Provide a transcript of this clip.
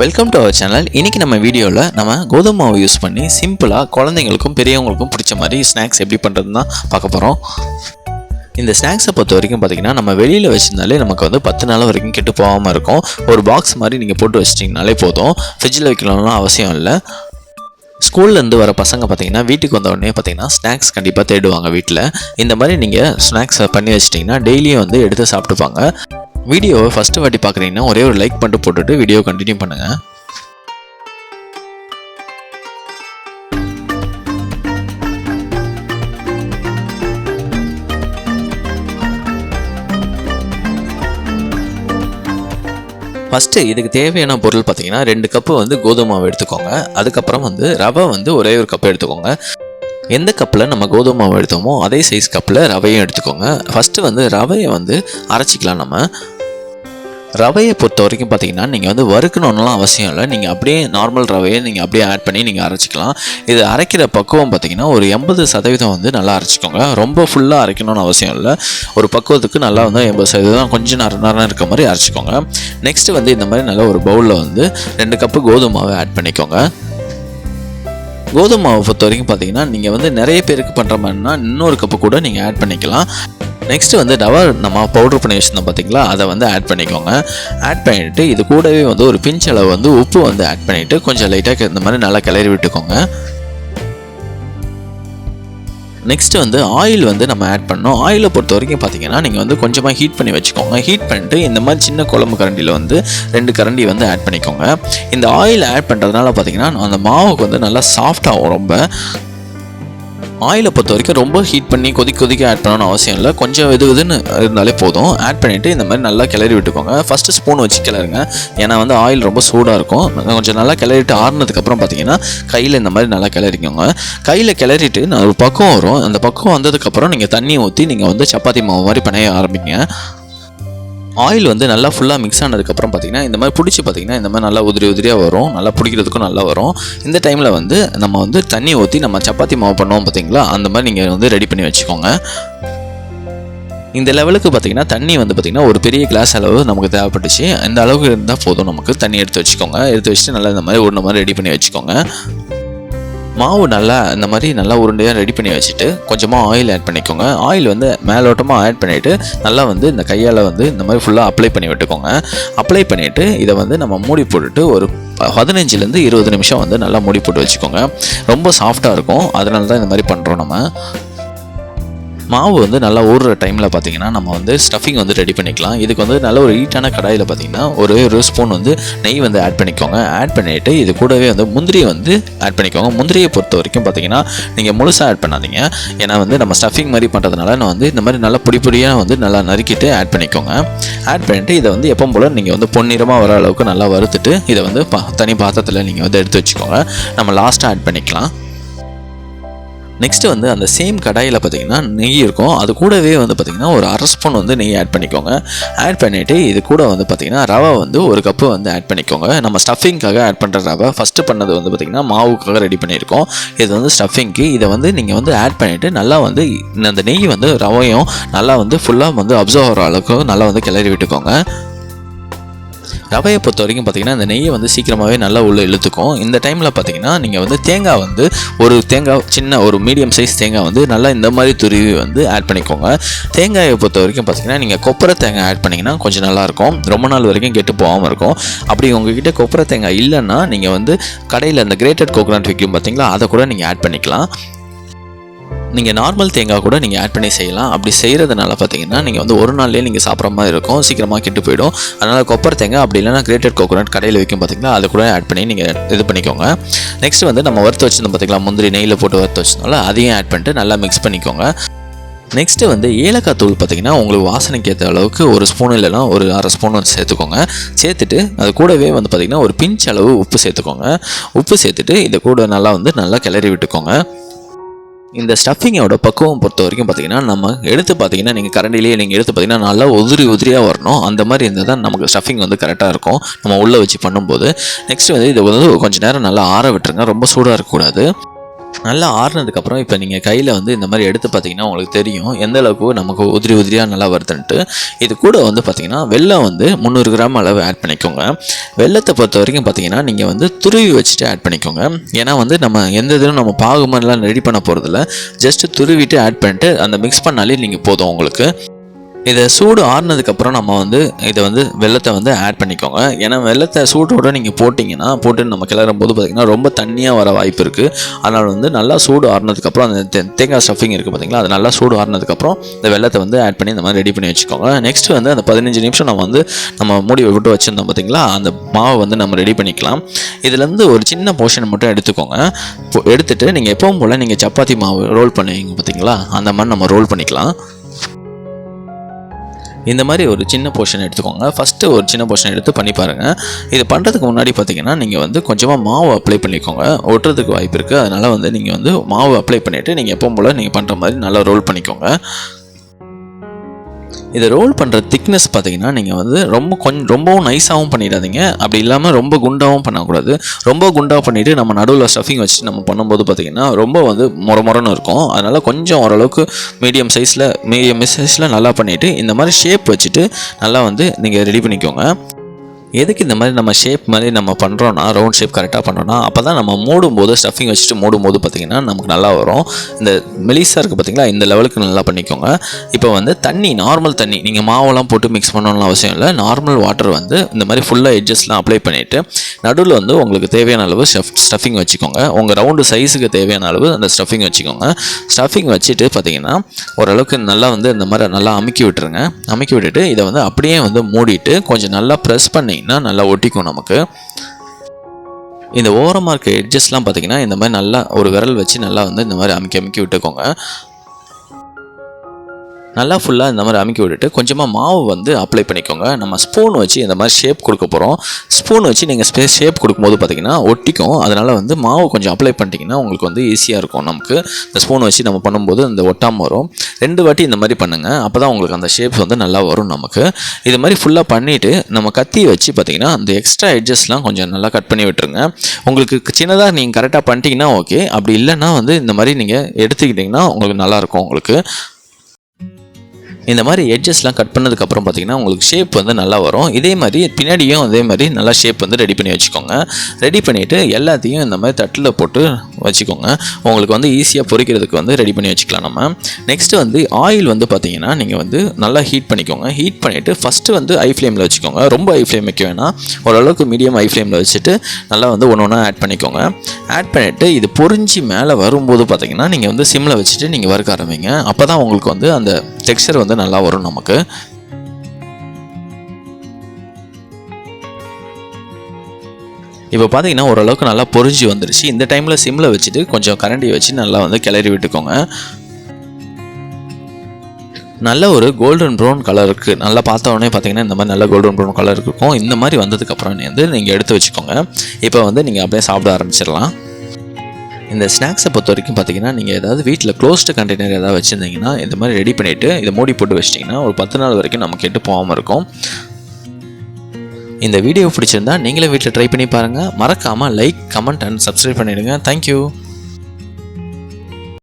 Welcome to our channel இன்றைக்கி நம்ம வீடியோவில் நம்ம கோதுமை மாவு யூஸ் பண்ணி சிம்பிளாக குழந்தைங்களுக்கும் பெரியவங்களுக்கும் பிடிச்ச மாதிரி ஸ்நாக்ஸ் எப்படி பண்ணுறதுன்னு தான் பார்க்க போகிறோம் இந்த ஸ்நாக்ஸை பொறுத்த வரைக்கும் பார்த்தீங்கன்னா நம்ம வெளியில் வச்சுருந்தாலே நமக்கு வந்து பத்து நாள் வரைக்கும் கெட்டு போகாமல் இருக்கும். ஒரு பாக்ஸ் மாதிரி நீங்கள் போட்டு வச்சிட்டிங்கனாலே போதும். ஃப்ரிட்ஜில் வைக்கணும்லாம் அவசியம் இல்லை. ஸ்கூல்லேருந்து வர பசங்க பார்த்தீங்கன்னா வீட்டுக்கு வந்த உடனே பார்த்தீங்கன்னா ஸ்நாக்ஸ் கண்டிப்பாக தேடுவாங்க வீட்டில் இந்த மாதிரி நீங்கள் ஸ்நாக்ஸை பண்ணி வச்சிட்டிங்கன்னா டெய்லியும் வந்து எடுத்து சாப்பிட்டுப்பாங்க. வீடியோவை ஃபஸ்ட்டு வாட்டி பார்க்குறீங்கன்னா ஒரே ஒரு லைக் பண்ணிட்டு போட்டுட்டு வீடியோ கண்டினியூ பண்ணுங்கள் ஃபஸ்ட்டு இதுக்கு தேவையான பொருள் பார்த்தீங்கன்னா ரெண்டு கப்பு வந்து கோதுமை மாவு எடுத்துக்கோங்க. அதுக்கப்புறம் வந்து ரவை வந்து ஒரே ஒரு கப் எடுத்துக்கோங்க. எந்த கப்பில் நம்ம கோதுமை மாவு எடுத்தோமோ அதே சைஸ் கப்பில் ரவையும் எடுத்துக்கோங்க. ஃபஸ்ட்டு வந்து ரவையை வந்து அரைச்சிக்கலாம் நம்ம. ரவையை பொறுத்த வரைக்கும் பார்த்தீங்கன்னா நீங்கள் வந்து வறுக்கணும்லாம் அவசியம் இல்லை. நீங்கள் அப்படியே நார்மல் ரவையை நீங்கள் அப்படியே ஆட் பண்ணி நீங்கள் அரைச்சிக்கலாம். இது அரைக்கிற பக்குவம் பார்த்தீங்கன்னா ஒரு எண்பது சதவீதம் வந்து நல்லா அரைச்சிக்கோங்க. ரொம்ப ஃபுல்லாக அரைக்கணும்னு அவசியம் இல்லை. ஒரு பக்குவத்துக்கு நல்லா வந்து எண்பது சதவீதம் கொஞ்சம் நர நேரம் இருக்க மாதிரி அரைச்சிக்கோங்க. நெக்ஸ்ட் வந்து இந்த மாதிரி நல்ல ஒரு பவுலில் வந்து ரெண்டு கப்பு கோதுமை மாவை ஆட் பண்ணிக்கோங்க. கோதுமை மாவை பொறுத்த வரைக்கும் பார்த்தீங்கன்னா நீங்கள் வந்து நிறைய பேருக்கு பண்ணுற மாதிரினா இன்னொரு கப்பு கூட நீங்கள் ஆட் பண்ணிக்கலாம். நெக்ஸ்ட்டு வந்து டவர் நம்ம பவுடர் பண்ணி வச்சுருந்தோம் பார்த்தீங்களா அதை வந்து ஆட் பண்ணிக்கோங்க. ஆட் பண்ணிவிட்டு இது கூடவே வந்து ஒரு பிஞ்ச் அளவு வந்து உப்பு வந்து ஆட் பண்ணிவிட்டு கொஞ்சம் லைட்டாக இந்த மாதிரி நல்லா கிளறி விட்டுக்கோங்க. நெக்ஸ்ட்டு வந்து ஆயில் வந்து நம்ம ஆட் பண்ணோம் ஆயிலை பொறுத்த வரைக்கும் பார்த்தீங்கன்னா நீங்கள் வந்து கொஞ்சமாக ஹீட் பண்ணி வச்சுக்கோங்க. ஹீட் பண்ணிட்டு இந்த மாதிரி சின்ன குழம்பு கரண்டியில் வந்து ரெண்டு கரண்டி வந்து ஆட் பண்ணிக்கோங்க. இந்த ஆயில் ஆட் பண்ணுறதுனால பார்த்தீங்கன்னா அந்த மாவுக்கு வந்து நல்லா சாஃப்டாகும் ரொம்ப. ஆயிலை பொறுத்த வரைக்கும் ரொம்ப ஹீட் பண்ணி கொதிக்க கொதிக்க ஆட் பண்ணணும்னு அவசியம் இல்லை. கொஞ்சம் இது இதுன்னு இருந்தாலே போதும். ஆட் பண்ணிவிட்டு இந்த மாதிரி நல்லா கிளறி விட்டுக்கோங்க. ஃபஸ்ட்டு ஸ்பூன் வச்சு கிளறுங்க. ஏன்னா வந்து ஆயில் ரொம்ப சூடாக இருக்கும். கொஞ்சம் நல்லா கிளறிட்டு ஆறுனதுக்கப்புறம் பார்த்தீங்கன்னா கையில் இந்த மாதிரி நல்லா கிளறிக்கோங்க. கையில் கிளறிட்டு நான் ஒரு பக்கம் வரும். அந்த பக்கம் வந்ததுக்கப்புறம் நீங்கள் தண்ணி ஊற்றி நீங்கள் வந்து சப்பாத்தி மாவு மாதிரி பிணைய ஆரம்பிங்க. ஆயில் வந்து நல்லா ஃபுல்லாக மிக்ஸ் ஆனதுக்கப்புறம் பார்த்தீங்கன்னா இந்த மாதிரி பிடிச்சி பார்த்தீங்கன்னா இந்த மாதிரி நல்லா உதிரி உதிரியாக வரும். நல்லா பிடிக்கிறதுக்கும் நல்லா வரும். இந்த டைமில் வந்து நம்ம வந்து தண்ணி ஊற்றி நம்ம சப்பாத்தி மாவு பண்ணுவோம் பார்த்திங்களா அந்த மாதிரி நீங்கள் வந்து ரெடி பண்ணி வச்சுக்கோங்க. இந்த லெவலுக்கு பார்த்தீங்கன்னா தண்ணி வந்து பார்த்திங்கன்னா ஒரு பெரிய கிளாஸ் அளவு நமக்கு தேவைப்பட்டுச்சு. இந்த அளவுக்கு இருந்தால் போதும். நமக்கு தண்ணி எடுத்து வச்சுக்கோங்க. எடுத்து வச்சுட்டு நல்லா இந்த மாதிரி ஒரு மாதிரி ரெடி பண்ணி வச்சுக்கோங்க. மாவு நல்லா இந்த மாதிரி நல்லா உருண்டையாக ரெடி பண்ணி வச்சுட்டு கொஞ்சமாக ஆயில் ஆட் பண்ணிக்கோங்க. ஆயில் வந்து மேலோட்டமாக ஆட் பண்ணிவிட்டு நல்லா வந்து இந்த கையால் வந்து இந்த மாதிரி ஃபுல்லாக அப்ளை பண்ணி விட்டுக்கோங்க. அப்ளை பண்ணிவிட்டு இதை வந்து நம்ம மூடி போட்டுட்டு ஒரு பதினஞ்சுலேருந்து இருபது நிமிஷம் வந்து நல்லா மூடி போட்டு வச்சுக்கோங்க. ரொம்ப சாஃப்டாக இருக்கும். அதனால தான் இந்த மாதிரி பண்ணுறோம் நம்ம. மாவு வந்து நல்லா ஊறுற டைமில் பார்த்தீங்கன்னா நம்ம வந்து ஸ்டஃபிங் வந்து ரெடி பண்ணிக்கலாம். இதுக்கு வந்து நல்ல ஒரு ஹீட்டான கடாயில் பார்த்தீங்கன்னா ஒரு ஒரு ஸ்பூன் வந்து நெய் வந்து ஆட் பண்ணிக்கோங்க. ஆட் பண்ணிவிட்டு இது கூடவே வந்து முந்திரியை வந்து ஆட் பண்ணிக்கோங்க. முந்திரியை பொறுத்த வரைக்கும் பார்த்தீங்கன்னா நீங்கள் முழுசாக ஆட் பண்ணாதீங்க. ஏன்னா வந்து நம்ம ஸ்டஃபிங் மாதிரி பண்ணுறதுனால நான் வந்து இந்த மாதிரி நல்லா பொடி பொடியாக வந்து நல்லா நறுக்கிட்டு ஆட் பண்ணிக்கோங்க. ஆட் பண்ணிவிட்டு இதை வந்து எப்போ போல் நீங்கள் வந்து பொன்னிறமாக வர அளவுக்கு நல்லா வறுத்துட்டு இதை வந்து பா தனி பாத்திரத்தில் நீங்கள் வந்து எடுத்து வச்சுக்கோங்க. நம்ம லாஸ்ட்டாக ஆட் பண்ணிக்கலாம். நெக்ஸ்ட்டு வந்து அந்த சேம் கடாயில் பார்த்தீங்கன்னா நெய் இருக்கும். அது கூடவே வந்து பார்த்திங்கன்னா ஒரு அரை ஸ்பூன் வந்து நெய் ஆட் பண்ணிக்கோங்க. ஆட் பண்ணிவிட்டு இது கூட வந்து பார்த்திங்கன்னா ரவை வந்து ஒரு கப்பு வந்து ஆட் பண்ணிக்கோங்க. நம்ம ஸ்டஃபிங்க்காக ஆட் பண்ணுற ரவை ஃபஸ்ட்டு பண்ணது வந்து பார்த்திங்கன்னா மாவுக்காக ரெடி பண்ணியிருக்கோம். இது வந்து ஸ்டஃபிங்க்கு இதை வந்து நீங்கள் வந்து ஆட் பண்ணிவிட்டு நல்லா வந்து அந்த நெய் வந்து ரவையும் நல்லா வந்து ஃபுல்லாக வந்து அப்சர்வ் ஆகிற அளவுக்கு நல்லா வந்து கிளறி விட்டுக்கோங்க. ரவையை பொறுத்த வரைக்கும் பார்த்தீங்கன்னா இந்த நெய்யை வந்து சீக்கிரமாகவே நல்லா உள்ளே இழுத்துக்கும். இந்த டைமில் பார்த்தீங்கன்னா நீங்கள் வந்து தேங்காய் வந்து ஒரு தேங்காய் சின்ன ஒரு மீடியம் சைஸ் தேங்காய் வந்து நல்லா இந்த மாதிரி துருவி வந்து ஆட் பண்ணிக்கோங்க. தேங்காயை பொறுத்த வரைக்கும் பார்த்தீங்கன்னா நீங்கள் கொப்பரை தேங்காய் ஆட் பண்ணிங்கன்னா கொஞ்சம் நல்லாயிருக்கும் ரொம்ப நாள் வரைக்கும் கெட்டு போகாமல் இருக்கும். அப்படி உங்ககிட்ட கொப்பரை தேங்காய் இல்லைன்னா நீங்கள் வந்து கடையில் அந்த கிரேட்டட் கோகோனட் விற்கும் பார்த்தீங்களா அதை கூட நீங்கள் ஆட் பண்ணிக்கலாம். நீங்கள் நார்மல் தேங்காய் கூட நீங்கள் ஆட் பண்ணி செய்யலாம். அப்படி செய்கிறதுனால பார்த்தீங்கன்னா நீங்கள் வந்து ஒரு நாள்லேயே நீங்கள் சாப்பிட்ற மாதிரி இருக்கும். சீக்கிரமாக கெட்டு போயிடும். அதனால் கொப்பர் தேங்காய் அப்படி இல்லைனா கிரேட்டட் கோகோனட் கடையில் விற்கும் பார்த்தீங்கன்னா அதை கூட ஆட் பண்ணி நீங்கள் இது பண்ணிக்கோங்க. நெக்ஸ்ட் வந்து நம்ம வறுத்து வச்சிருந்தோம் பார்த்தீங்களா முந்திரி நெய்யில் போட்டு வறுத்து வச்சிருந்தோம்ல அதையும் ஆட் பண்ணிட்டு நல்லா மிக்ஸ் பண்ணிக்கோங்க. நெக்ஸ்ட்டு வந்து ஏலக்காய் தூள் பார்த்திங்கன்னா உங்களுக்கு வாசனைக்கு ஏற்ற அளவுக்கு ஒரு ஸ்பூன் இல்லைனா ஒரு அரை ஸ்பூன் வந்து சேர்த்துக்கோங்க. சேர்த்துட்டு அது கூடவே வந்து பார்த்திங்கன்னா ஒரு பிஞ்ச் அளவு உப்பு சேர்த்துக்கோங்க. உப்பு சேர்த்துட்டு இதை கூட நல்லா வந்து நல்லா கிளறி விட்டுக்கோங்க. இந்த ஸ்டஃபிங்கோட பக்குவம் பொறுத்த வரைக்கும் பார்த்தீங்கன்னா நம்ம எடுத்து பார்த்தீங்கன்னா நீங்கள் கரண்டிலேயே நீங்கள் எடுத்து பார்த்தீங்கன்னா நல்லா உதிரி உதிரியாக வரணும். அந்த மாதிரி இருந்தால் தான் நமக்கு ஸ்டஃபிங் வந்து கரெக்டாக இருக்கும். நம்ம உள்ளே வச்சு பண்ணும்போது. நெக்ஸ்ட் வந்து இதை வந்து கொஞ்சம் நேரம் நல்லா ஆற விட்டுருங்க. ரொம்ப சூடாக இருக்கக்கூடாது. நல்லா ஆறுனதுக்கப்புறம் இப்போ நீங்கள் கையில் வந்து இந்த மாதிரி எடுத்து பார்த்தீங்கன்னா உங்களுக்கு தெரியும். எந்த அளவுக்கு நமக்கு உதிரி உதிரியாக நல்லா வருதுன்ட்டு. இது கூட வந்து பார்த்தீங்கன்னா வெல்லம் வந்து முந்நூறு கிராம் அளவு ஆட் பண்ணிக்கோங்க. வெள்ளத்தை பொறுத்த வரைக்கும் பார்த்தீங்கன்னா நீங்கள் வந்து துருவி வச்சுட்டு ஆட் பண்ணிக்கோங்க. ஏன்னா வந்து நம்ம எந்த இதுவும் நம்ம பாகுமெல்லாம் ரெடி பண்ண போகிறதில்ல ஜஸ்ட்டு துருவிட்டு ஆட் பண்ணிட்டு அந்த மிக்ஸ் பண்ணாலே நீங்கள் போதும் உங்களுக்கு. இதை சூடு ஆறுனதுக்கப்புறம் நம்ம வந்து இதை வந்து வெள்ளத்தை வந்து ஆட் பண்ணிக்கோங்க. ஏன்னா வெள்ளத்தை சூடோடு நீங்கள் போட்டிங்கன்னா போட்டு நம்ம கிளறும் போது பார்த்திங்கன்னா ரொம்ப தண்ணியாக வர வாய்ப்பு இருக்குது அதனால் வந்து நல்லா சூடு ஆறுனதுக்கப்புறம் அந்த தே- தேங்காய் ஸ்டஃபிங் இருக்குது பார்த்தீங்களா அது நல்லா சூடு ஆறுனதுக்கப்புறம் இந்த வெள்ளத்தை வந்து ஆட் பண்ணி இந்த மாதிரி ரெடி பண்ணி வச்சுக்கோங்க. நெக்ஸ்ட் வந்து அந்த பதினஞ்சு நிமிஷம் நம்ம வந்து நம்ம மூடி விட்டு வச்சுருந்தோம் பார்த்தீங்களா அந்த மாவை வந்து நம்ம ரெடி பண்ணிக்கலாம். இதுலேருந்து ஒரு சின்ன போர்ஷன் மட்டும் எடுத்துக்கோங்க. இப்போ நீங்கள் எப்பவும் போல் நீங்கள் சப்பாத்தி மாவு ரோல் பண்ணுவீங்க பார்த்தீங்களா அந்த மாதிரி நம்ம ரோல் பண்ணிக்கலாம். இந்த மாதிரி ஒரு சின்ன போர்ஷன் எடுத்துக்கோங்க. ஃபஸ்ட்டு ஒரு சின்ன போர்ஷன் எடுத்து பண்ணி பாருங்கள் இது பண்ணுறதுக்கு முன்னாடி பார்த்தீங்கன்னா நீங்கள் வந்து கொஞ்சமாக மாவு அப்ளை பண்ணிக்கோங்க. ஒட்டுறதுக்கு வாய்ப்பு இருக்குது அதனால் வந்து நீங்கள் வந்து மாவு அப்ளை பண்ணிவிட்டு நீங்கள் எப்பவும் போல் நீங்கள் பண்ணுற மாதிரி நல்லா ரோல் பண்ணிக்கோங்க. இதை ரோல் பண்ணுற திக்னஸ் பார்த்தீங்கன்னா நீங்கள் வந்து ரொம்ப கொஞ்சம் ரொம்பவும் நைஸாகவும் பண்ணிடாதீங்க. அப்படி இல்லாமல் ரொம்ப குண்டாகவும் பண்ணக்கூடாது. ரொம்ப குண்டாக பண்ணிவிட்டு நம்ம நடுவில் ஸ்டஃபிங் வச்சு நம்ம பண்ணும்போது பார்த்திங்கன்னா ரொம்ப வந்து மொர இருக்கும். அதனால் கொஞ்சம் ஓரளவுக்கு மீடியம் சைஸில் மீடியம் சைஸில் நல்லா பண்ணிவிட்டு இந்த மாதிரி ஷேப் வச்சுட்டு நல்லா வந்து நீங்கள் ரெடி பண்ணிக்கோங்க. எதுக்கு இந்த மாதிரி நம்ம ஷேப் மாதிரி நம்ம பண்ணுறோன்னா ரவுண்ட் ஷேப் கரெக்டாக பண்ணோன்னா அப்போ தான் நம்ம மூடும்போது ஸ்டஃபிங் வச்சுட்டு மூடும்போது பார்த்திங்கன்னா நமக்கு நல்லா வரும். இந்த மெலிசாக இருக்குது பார்த்தீங்களா இந்த லெவலுக்கு நல்லா பண்ணிக்கோங்க. இப்போ வந்து தண்ணி நார்மல் தண்ணி நீங்கள் மாவெல்லாம் போட்டு மிக்ஸ் பண்ணணும்னு அவசியம் இல்லை. நார்மல் வாட்டர் வந்து இந்த மாதிரி ஃபுல்லாக எட்ஜஸ்லாம் அப்ளை பண்ணிவிட்டு நடுவில் வந்து உங்களுக்கு தேவையான அளவு ஸ்டஃப் ஸ்டஃபிங் வச்சுக்கோங்க. உங்கள் ரவுண்டு சைஸுக்கு தேவையான அளவு அந்த ஸ்டஃபிங் வச்சுக்கோங்க. ஸ்டஃபிங் வச்சுட்டு பார்த்தீங்கன்னா ஓரளவுக்கு நல்லா வந்து இந்த மாதிரி நல்லா அமுக்கி விட்டுருங்க. அமுக்கி விட்டுட்டு இதை வந்து அப்படியே வந்து மூடிட்டு கொஞ்சம் நல்லா ப்ரெஸ் பண்ணிங்கன்னா நல்லா ஒட்டிக்கும் நமக்கு. இந்த ஓரமாக இருக்க எட்ஜஸ்லாம் பார்த்தீங்கன்னா இந்த மாதிரி நல்லா ஒரு விரல் வச்சு நல்லா வந்து இந்த மாதிரி அமுக்கி அமுக்கி விட்டுக்கோங்க. நல்லா ஃபுல்லாக இந்த மாதிரி அமுக்கி விட்டுட்டு கொஞ்சமாக மாவு வந்து அப்ளை பண்ணிக்கோங்க. நம்ம ஸ்பூன் வச்சு இந்த மாதிரி ஷேப் கொடுக்க போகிறோம் ஸ்பூன் வச்சு நீங்கள் ஸ்பே ஷேப் கொடுக்கும்போது பார்த்திங்கன்னா ஒட்டிக்கும். அதனால் வந்து மாவு கொஞ்சம் அப்ளை பண்ணிட்டீங்கன்னா உங்களுக்கு வந்து ஈஸியாக இருக்கும் நமக்கு. இந்த ஸ்பூன் வச்சு நம்ம பண்ணும்போது இந்த ஒட்டாமல் வரும். ரெண்டு வாட்டி இந்த மாதிரி பண்ணுங்கள் அப்போ தான் உங்களுக்கு அந்த ஷேப் வந்து நல்லா வரும் நமக்கு. இது மாதிரி ஃபுல்லாக பண்ணிவிட்டு நம்ம கத்தி வச்சு பார்த்தீங்கன்னா அந்த எக்ஸ்ட்ரா எட்ஜஸ்லாம் கொஞ்சம் நல்லா கட் பண்ணி விட்டுருங்க. உங்களுக்கு சின்னதாக நீங்கள் கரெக்டாக பண்ணிட்டீங்கன்னா ஓகே அப்படி இல்லைன்னா வந்து இந்த மாதிரி நீங்கள் எடுத்துக்கிட்டிங்கன்னா உங்களுக்கு நல்லாயிருக்கும் உங்களுக்கு. இந்த மாதிரி எட்ஜஸ்லாம் கட் பண்ணதுக்கப்புறம் பார்த்தீங்கன்னா உங்களுக்கு ஷேப் வந்து நல்லா வரும். இதே மாதிரி பின்னாடியும் அதே மாதிரி நல்லா ஷேப் வந்து ரெடி பண்ணி வச்சுக்கோங்க. ரெடி பண்ணிவிட்டு எல்லாத்தையும் இந்த மாதிரி தட்டில் போட்டு வச்சுக்கோங்க. உங்களுக்கு வந்து ஈஸியாக பொரிக்கிறதுக்கு வந்து ரெடி பண்ணி வச்சுக்கலாம் நம்ம. நெக்ஸ்ட்டு வந்து ஆயில் வந்து பார்த்தீங்கன்னா நீங்கள் வந்து நல்லா ஹீட் பண்ணிக்கோங்க. ஹீட் பண்ணிவிட்டு ஃபஸ்ட்டு வந்து ஐ ஃப்ளேமில் வச்சுக்கோங்க. ரொம்ப ஐ ஃப்ளேம் வைக்க வேணாம். ஓரளவுக்கு மீடியம் ஐ ஃப்ளேமில் வச்சுட்டு நல்லா வந்து ஒன்று ஒன்றா ஆட் பண்ணிக்கோங்க. ஆட் பண்ணிவிட்டு இது பொரிஞ்சு மேலே வரும்போது பார்த்தீங்கன்னா நீங்கள் வந்து சிம்மில் வச்சுட்டு நீங்கள் வறுக்க ஆரம்பிங்க. அப்போ தான் உங்களுக்கு வந்து அந்த டெக்ஸ்சர் வந்து நல்லா வரும் நமக்கு. இப்போ பார்த்தீங்கன்னா ஓரளவுக்கு நல்லா பொரிஞ்சு வந்துருச்சு. இந்த டைமில் சிம்மில் வச்சுட்டு கொஞ்சம் கரண்டி வச்சு நல்லா வந்து கிளறி விட்டுக்கோங்க. நல்ல ஒரு கோல்டன் ப்ரௌன் கலருக்கு நல்லா பார்த்த உடனே பார்த்தீங்கன்னா இந்த மாதிரி நல்ல கோல்டன் ப்ரௌன் கலர் இருக்கும் இந்த மாதிரி வந்ததுக்கப்புறம் வந்து நீங்கள் எடுத்து வச்சுக்கோங்க. இப்போ வந்து நீங்கள் அப்படியே சாப்பிட ஆரம்பிச்சிடலாம். இந்த ஸ்நாக்ஸை பொறுத்த வரைக்கும் பார்த்தீங்கன்னா நீங்கள் ஏதாவது வீட்டில் க்ளோஸ்டு கண்டெய்னர் ஏதாவது வச்சுருந்தீங்கன்னா இந்த மாதிரி ரெடி பண்ணிவிட்டு இதை மூடி போட்டு வச்சிட்டிங்கன்னா ஒரு பத்து நாள் வரைக்கும் நம்ம கெட்டு போகாமல் இருக்கும். இந்த வீடியோ பிடிச்சிருந்தா நீங்களே வீட்டில் ட்ரை பண்ணி பாருங்கள் மறக்காமல் லைக் கமெண்ட் அண்ட் சப்ஸ்கிரைப் பண்ணிவிடுங்க தேங்க்யூ